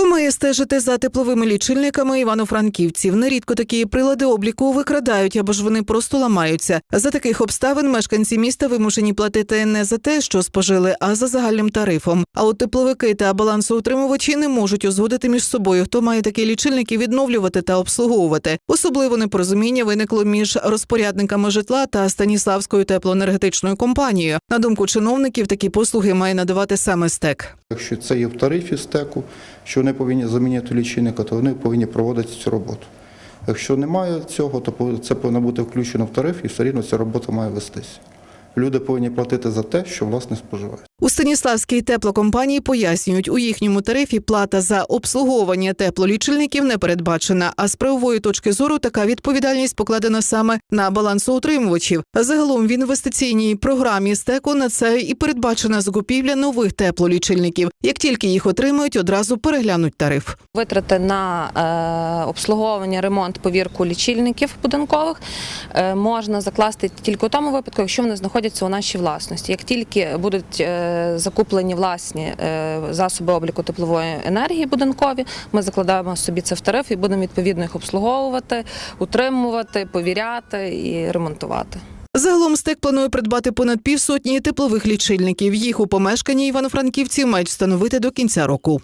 Хто має стежити за тепловими лічильниками івано-франківців? Нерідко такі прилади обліку викрадають або ж вони просто ламаються. За таких обставин мешканці міста вимушені платити не за те, що спожили, а за загальним тарифом. А от тепловики та балансоутримувачі не можуть узгодити між собою, хто має такі лічильники відновлювати та обслуговувати. Особливо непорозуміння виникло між розпорядниками житла та Станіславською теплоенергетичною компанією. На думку чиновників, такі послуги має надавати саме СТЕК. Якщо це є в тарифі стеку, що вони повинні замінити лічильника, то вони повинні проводити цю роботу. Якщо немає цього, то це повинно бути включено в тариф і все рівно ця робота має вестися. Люди повинні платити за те, що власне споживають. У Станіславській теплокомпанії пояснюють, у їхньому тарифі плата за обслуговування теплолічильників не передбачена. А з правової точки зору така відповідальність покладена саме на балансоутримувачів. Загалом в інвестиційній програмі стеку на це і передбачена закупівля нових теплолічильників. Як тільки їх отримають, одразу переглянуть тариф. Витрати на е, обслуговування, ремонт, повірку лічильників будинкових е, можна закласти тільки у тому випадку, якщо вони знаходяться у нашій власності. Як тільки будуть е, закуплені власні е, засоби обліку теплової енергії будинкові, ми закладаємо собі це в тариф і будемо відповідно їх обслуговувати, утримувати, повіряти і ремонтувати. Загалом стек планує придбати понад півсотні теплових лічильників. Їх у помешканні івано-франківці мають встановити до кінця року.